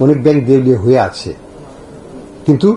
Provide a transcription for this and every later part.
অনেক ব্যাংক দেউলিয়া হয়ে আছে। কিন্তু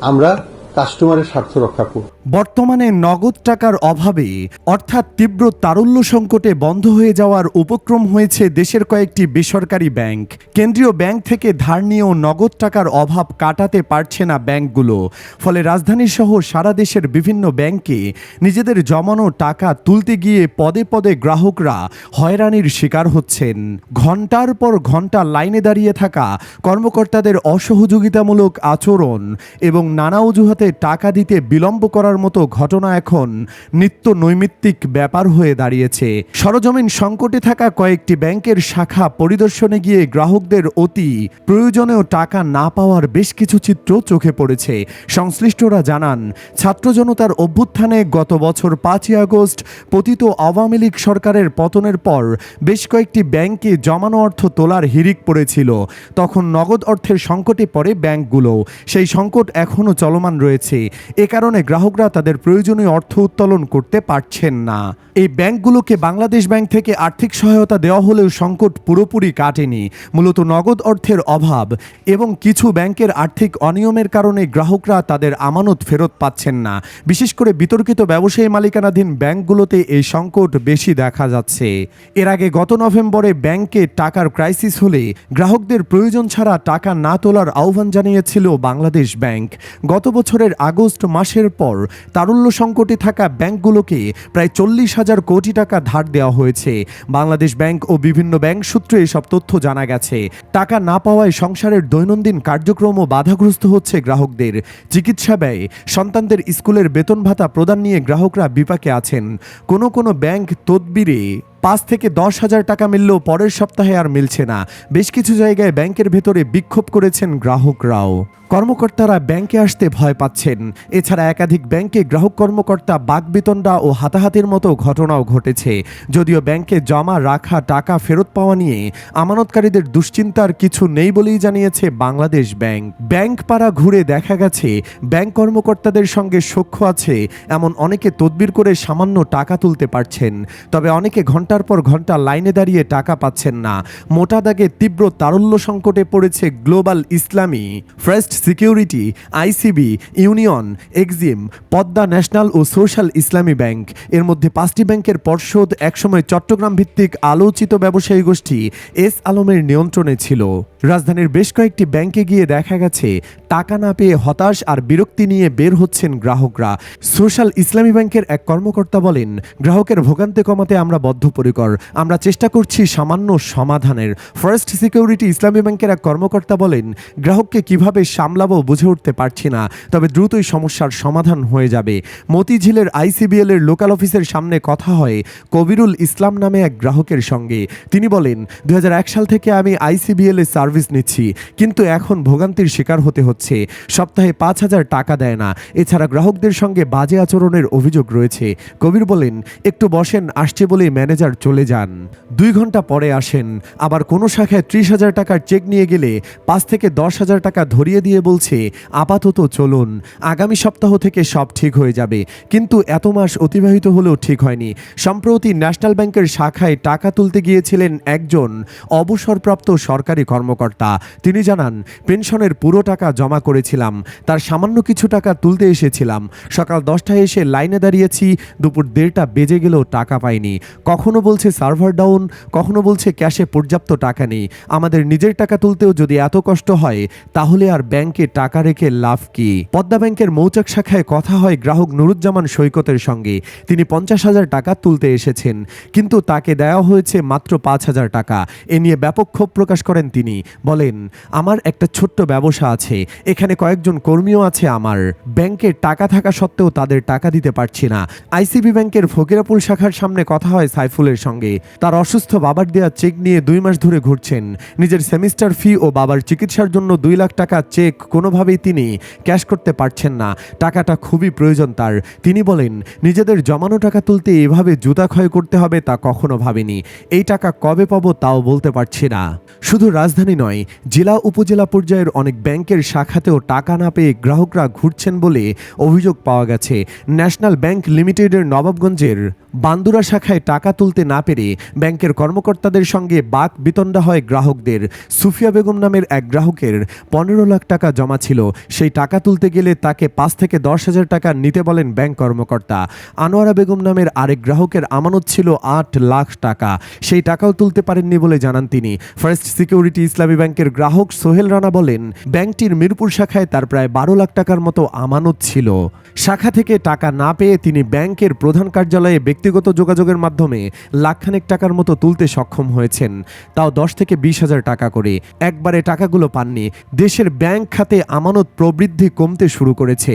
আমরা কাস্টমারের স্বার্থ রক্ষা করব। বর্তমানে নগদ টাকার অভাবে, অর্থাৎ তীব্র তারল্য সংকটে বন্ধ হয়ে যাওয়ার উপক্রম হয়েছে দেশের কয়েকটি বেসরকারি ব্যাংক। কেন্দ্রীয় ব্যাংক থেকে ধার নিয়েও নগদ টাকার অভাব কাটাতে পারছে না ব্যাংকগুলো। ফলে রাজধানী সহ সারা দেশের বিভিন্ন ব্যাংকে নিজেদের জমানো টাকা তুলতে গিয়ে পদে পদে গ্রাহকরা হয়রানির শিকার হচ্ছেন। ঘণ্টার পর ঘণ্টা লাইনে দাঁড়িয়ে থাকা কর্মকর্তাদের অসহযোগিতামূলক আচরণ এবং নানা অজুহাতে টাকা দিতে বিলম্ব করার মতো ঘটনা এখন নিত্য নৈমিত্তিক ব্যাপার হয়ে দাঁড়িয়েছে। সরজমিন সংকটে থাকা কয়েকটি ব্যাংকের শাখা পরিদর্শনে গিয়ে গ্রাহকদের অতি প্রয়োজনেও টাকা না পাওয়ার বেশ কিছু চিত্র চোখে পড়েছে। সংশ্লিষ্টরা জানান, ছাত্র জনতার অভ্যুত্থানে গত বছর পাঁচই আগস্ট পতিত আওয়ামী লীগ সরকারের পতনের পর বেশ কয়েকটি ব্যাংকে জমানো অর্থ তোলার হিরিক পড়েছিল। তখন নগদ অর্থের সংকটে পড়ে ব্যাংকগুলো। সেই সংকট এখনও চলমান রয়েছে। এ কারণে গ্রাহকরা তাদের প্রয়োজনীয় অর্থ উত্তোলন করতে পারছেন না। এই ব্যাংকগুলোকে বাংলাদেশ ব্যাংক থেকে আর্থিক সহায়তা দেওয়া হলেও সংকট পুরোপুরি কাটেনি। মূলত নগদ অর্থের অভাব এবং কিছু ব্যাংকের আর্থিক অনিয়মের কারণে গ্রাহকরা তাদের আমানত ফেরত পাচ্ছেন না। বিশেষ করে বিতর্কিত ব্যবসায়ী মালিকানাধীন ব্যাংকগুলোতে এই সংকট বেশি দেখা যাচ্ছে। এর আগে গত নভেম্বরে ব্যাংকে টাকার ক্রাইসিস হলে গ্রাহকদের প্রয়োজন ছাড়া টাকা না তোলার আহ্বান জানিয়েছিল বাংলাদেশ ব্যাংক। গত বছরের আগস্ট মাসের পর তারল্য সংকটে থাকা ব্যাংকগুলোকে প্রায় চল্লিশ হাজার কোটি টাকা ধার দেওয়া হয়েছে। বাংলাদেশ ব্যাংক ও বিভিন্ন ব্যাংক সূত্রে এসব তথ্য জানা গেছে। টাকা না পাওয়ায় সংসারের দৈনন্দিন কার্যক্রমও বাধাগ্রস্ত হচ্ছে গ্রাহকদের। চিকিৎসা ব্যয়, সন্তানদের স্কুলের বেতন ভাতা প্রদান নিয়ে গ্রাহকরা বিপাকে আছেন। কোনো কোনো ব্যাংক তদবিরে পাঁচ থেকে দশ হাজার টাকা মিললেও পরের সপ্তাহে আর মিলছে না। বেশ কিছু জায়গায় ব্যাংকের ভেতরে বিক্ষোভ করেছেন গ্রাহকরাও। কর্মকর্তারা ব্যাংকে আসতে ভয় পাচ্ছেন। এছাড়া একাধিক ব্যাংকে গ্রাহক কর্মকর্তা বাগবিতণ্ডা ও হাতাহাতির মতো ঘটনাও ঘটেছে। যদিও ব্যাংকে জমা রাখা টাকা ফেরত পাওয়া নিয়ে আমানতকারীদের দুশ্চিন্তার কিছু নেই বলেই জানিয়েছে বাংলাদেশ ব্যাংক। ব্যাংক পাড়া ঘুরে দেখা গেছে, ব্যাংক কর্মকর্তাদের সঙ্গে সখ্য আছে, এমন অনেকে তদবির করে সামান্য টাকা তুলতে পারছেন। তবে অনেকে ঘণ্টার পর ঘণ্টা লাইনে দাঁড়িয়ে টাকা পাচ্ছেন না। মোটা দাগে তীব্র তারল্য সংকটে পড়েছে Global Islami, First Security, ICB, Union, Exim, Padma National ও সোশ্যাল ইসলামী ব্যাংক। এর মধ্যে পাঁচটি ব্যাংকের পর্ষদ একসময় চট্টগ্রাম ভিত্তিক আলোচিত ব্যবসায়ী গোষ্ঠী এস আলমের নিয়ন্ত্রণে ছিল। রাজধানীর বেশ কয়েকটি ব্যাংকে গিয়ে দেখা গেছে, টাকা না পেয়ে হতাশ আর বিরক্তি নিয়ে বের হচ্ছেন গ্রাহকরা। সোশ্যাল ইসলামী ব্যাংকের এক কর্মকর্তা বলেন, গ্রাহকের ভোগান্তি কমাতে আমরা বদ্ধপরিকর আমরা চেষ্টা করছি সামান্য সমাধানের। ফার্স্ট সিকিউরিটি ইসলামী ব্যাংকের এক কর্মকর্তা বলেন, গ্রাহককে কীভাবে সামলাবো বুঝে উঠতে পারছি না, তবে দ্রুতই সমস্যার সমাধান হয়ে যাবে। মতিঝিলের আইসিবিএল এর লোকাল অফিসের সামনে কথা হয় কবিরুল ইসলাম নামে এক গ্রাহকের সঙ্গে। তিনি বলেন দু হাজার এক সাল থেকে আমি আইসিবিএল এর সার্ভিস নিচ্ছি, কিন্তু এখন ভোগান্তির শিকার হতে হচ্ছে। সপ্তাহে পাঁচ হাজার টাকা দেয় না। এছাড়া গ্রাহকদের সঙ্গে বাজে আচরণের অভিযোগ রয়েছে। কবির বলেন, একটু বসেন, আসছে বলেই ম্যানেজার চলে যান। দুই ঘণ্টা পরে আসেন। আবার কোনো শাখায় ত্রিশ হাজার টাকার চেক নিয়ে গেলে পাঁচ থেকে দশ হাজার টাকা ধরিয়ে দিয়ে বলছে, আপাতত চলুন, আগামী সপ্তাহ থেকে সব ঠিক হয়ে যাবে। কিন্তু এত মাস অতিবাহিত হলেও ঠিক হয়নি। সম্প্রতি ন্যাশনাল ব্যাংকের শাখায় টাকা তুলতে গিয়েছিলেন একজন অবসরপ্রাপ্ত সরকারি কর্মকর্তা। তিনি জানান, পেনশনের পুরো টাকা জমা করেছিলাম, তার সামান্য কিছু টাকা তুলতে এসেছিলাম। সকাল দশটায় এসে লাইনে দাঁড়িয়েছি, দুপুর দেড়টা বেজে গেলেও টাকা পাইনি। কখনো বলছে সার্ভার ডাউন কখনো বলছে ক্যাশে পর্যাপ্ত টাকা নেই। আমাদের নিজের টাকা তুলতেও যদি এত কষ্ট হয়, তাহলে আর ব্যাংকে টাকা রেখে লাভ কি? পদ্মা ব্যাংকের মৌচাক শাখায় কথা হয় গ্রাহক নুরুজ্জামান সৈকতের সঙ্গে। তিনি পঞ্চাশ হাজার টাকা তুলতে এসেছেন, কিন্তু তাকে দেওয়া হয়েছে মাত্র পাঁচ হাজার টাকা। এ নিয়ে ব্যাপক ক্ষোভ প্রকাশ করেন তিনি। বলেন, আমার একটা ছোট্ট ব্যবসা আছে। এখানে কয়েকজন কর্মীও আছে আমার। ব্যাংকে টাকা থাকা সত্ত্বেও তাদের টাকা দিতে পারছি না। আইসিবি ব্যাংকের ফকিরাপুল শাখার সামনে কথা হয় সাইফুলের সঙ্গে। তার অসুস্থ বাবার দেওয়া চেক নিয়ে দুই মাস ধরে ঘুরছেন। নিজের সেমিস্টার ফি ও বাবার চিকিৎসার জন্য দুই লাখ টাকা চেক কোনোভাবেই তিনি ক্যাশ করতে পারছেন না। টাকাটা খুবই প্রয়োজন তার। তিনি বলেন, নিজেদের জমানো টাকা তুলতে এভাবে জুতা ক্ষয় করতে হবে তা কখনো ভাবেনি। এই টাকা কবে পাবো তাও বলতে পারছি না। শুধু রাজধানী নয়, জেলা উপজেলা পর্যায়ের অনেক ব্যাংকের শাখাতেও টাকা না পেয়ে গ্রাহকরা ঘুরছেন বলে অভিযোগ পাওয়া গেছে। ন্যাশনাল ব্যাংক লিমিটেডের নবাবগঞ্জের বান্দুরা শাখায় টাকা তুলতে না পেরে ব্যাংকের কর্মকর্তাদের সঙ্গে বাক বিতণ্ডা হয় গ্রাহকদের। সুফিয়া বেগম নামের এক গ্রাহকের পনেরো লাখ টাকা জমা ছিল। সেই টাকা তুলতে গেলে তাকে পাঁচ থেকে দশ হাজার টাকা নিতে বলেন ব্যাংক কর্মকর্তা। আনোয়ারা বেগম নামের আরেক গ্রাহকের আমানত ছিল আট লাখ টাকা। সেই টাকাও তুলতে পারেননি বলে জানান তিনি। ফার্স্ট সিকিউরিটি ইসলামী ব্যাংকের গ্রাহক সোহেল রানা বলেন, ব্যাংকটির মিরপুর শাখায় তার প্রায় বারো লাখ টাকার মতো আমানত ছিল। শাখা থেকে টাকা না পেয়ে তিনি ব্যাংকের প্রধান কার্যালয়ে ব্যক্তিগত যোগাযোগের মাধ্যমে লাখখানেক টাকার মতো তুলতে সক্ষম হয়েছেন। তাও দশ থেকে বিশ হাজার টাকা করে। একবারে টাকাগুলো পাননি। দেশের ব্যাংক খাতে আমানত প্রবৃদ্ধি কমতে শুরু করেছে।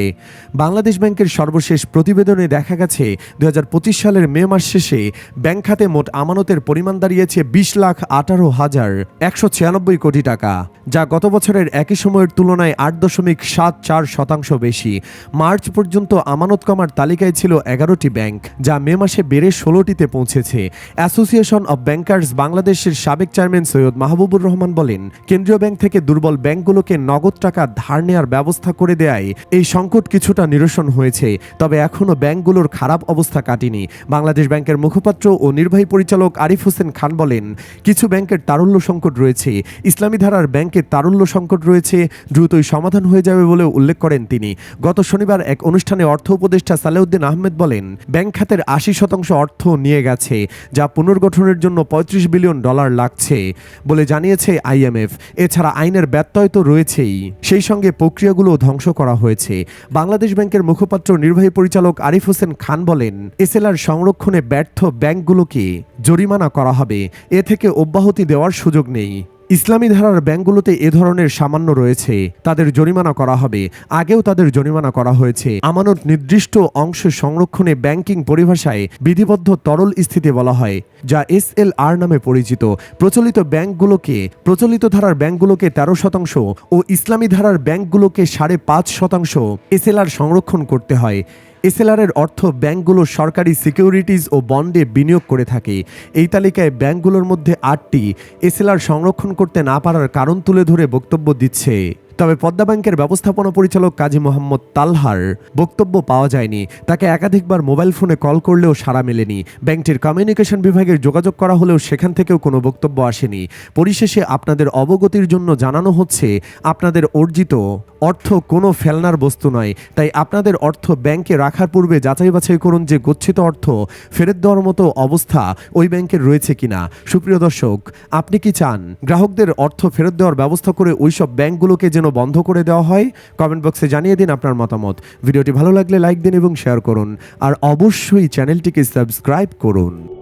বাংলাদেশ ব্যাংকের সর্বশেষ প্রতিবেদনে দেখা গেছে দু সালের মে মাস শেষে ব্যাংক খাতে মোট আমানতের পরিমাণ দাঁড়িয়েছে বিশ লাখ আঠারো হাজার একশো ছিয়ানব্বই কোটি টাকা, যা গত বছরের একই সময়ের তুলনায় আট দশমিক সাত চার শতাংশ বেশি। মার্চ পর্যন্ত আমানত কমার তালিকায় ছিল এগারোটি ব্যাংক, যা মে মাসে বেড়ে ষোলোটিতে পৌঁছেছে। অ্যাসোসিয়েশন অব ব্যাংকার্স বাংলাদেশের সাবেক চেয়ারম্যান সৈয়দ মাহবুবুর রহমান বলেন, কেন্দ্রীয় ব্যাংক থেকে দুর্বল ব্যাংকগুলোকে নগদ টাকা ধার নেওয়ার ব্যবস্থা করে দেয় এই সংকট কিছুটা নিরসন হয়েছে, তবে এখনও ব্যাংকগুলোর খারাপ অবস্থা কাটেনি। বাংলাদেশ ব্যাংকের মুখপাত্র ও নির্বাহী পরিচালক আরিফ হোসেন খান বলেন, কিছু ব্যাংকের তারল্য সংকট রয়েছে, ইসলামী ধারার ব্যাংকের তারল্য সংকট রয়েছে, দ্রুতই সমাধান হয়ে যাবে বলে উল্লেখ করেন তিনি। গত শনিবার এক অনুষ্ঠানে অর্থ উপদেষ্টা সালেউদ্দিন আহমেদ বলেন, ব্যাংক খাতের আশি শতাংশ অর্থ নিয়ে গেছে, যা পুনর্গঠনের জন্য পঁয়ত্রিশ বিলিয়ন ডলার লাগছে বলে জানিয়েছে আইএমএফ। এছাড়া আইনের ব্যত্যয় তো রয়েছেই। সেই সঙ্গে প্রক্রিয়াগুলো ধ্বংস করা হয়েছে। বাংলাদেশ ব্যাংকের মুখপাত্র নির্বাহী পরিচালক আরিফ হোসেন খান বলেন, এসএলআর সংরক্ষণে ব্যর্থ ব্যাংকগুলোকে জরিমানা করা হবে। এ থেকে অব্যাহতি দেওয়ার সুযোগ নেই। ইসলামী ধারার ব্যাংকগুলোতে এ ধরনের সামান্য রয়েছে। তাদের জরিমানা করা হবে। আগেও তাদের জরিমানা করা হয়েছে। আমানত নির্দিষ্ট অংশ সংরক্ষণে ব্যাংকিং পরিভাষায় বিধিবদ্ধ তরল স্থিতি বলা হয়, যা এস এল আর নামে পরিচিত। প্রচলিত ব্যাংকগুলোকে, প্রচলিত ধারার ব্যাংকগুলোকে তেরো শতাংশ ও ইসলামী ধারার ব্যাংকগুলোকে সাড়ে পাঁচ শতাংশ এসএলআর সংরক্ষণ করতে হয়। এসএলআরের অর্থ ব্যাংকগুলো সরকারি সিকিউরিটিজ ও বন্ডে বিনিয়োগ করে থাকে। এই তালিকায় ব্যাংকগুলোর মধ্যে আটটি এসএলআর সংরক্ষণ করতে না পারার কারণ তুলে ধরে বক্তব্য দিচ্ছে। তবে পদ্মা ব্যাংকের ব্যবস্থাপনা পরিচালক কাজী মোহাম্মদ তালহার বক্তব্য পাওয়া যায়নি। তাকে একাধিকবার মোবাইল ফোনে কল করলেও সাড়া মেলেনি। ব্যাংকটির কমিউনিকেশন বিভাগের যোগাযোগ করা হলেও সেখান থেকেও কোনো বক্তব্য আসেনি। পরিশেষে আপনাদের অবগতির জন্য জানানো হচ্ছে, আপনাদের অর্জিত অর্থ কোনো ফেলনার বস্তু নয়। তাই আপনাদের অর্থ ব্যাংকে রাখার পূর্বে যাচাই বাছাই করুন যে গচ্ছিত অর্থ ফেরত দেওয়ার মতো অবস্থা ওই ব্যাংকের রয়েছে কিনা। সুপ্রিয় দর্শক, আপনি কি চান? গ্রাহকদের অর্থ ফেরত দেওয়ার ব্যবস্থা করে ওইসব ব্যাংকগুলোকে যেন বন্ধ করে দেওয়া হয়। কমেন্ট বক্সে জানিয়ে দিন আপনার মতামত। ভিডিওটি ভালো লাগলে লাইক দিন এবং শেয়ার করুন। আর অবশ্যই চ্যানেলটিকে সাবস্ক্রাইব করুন।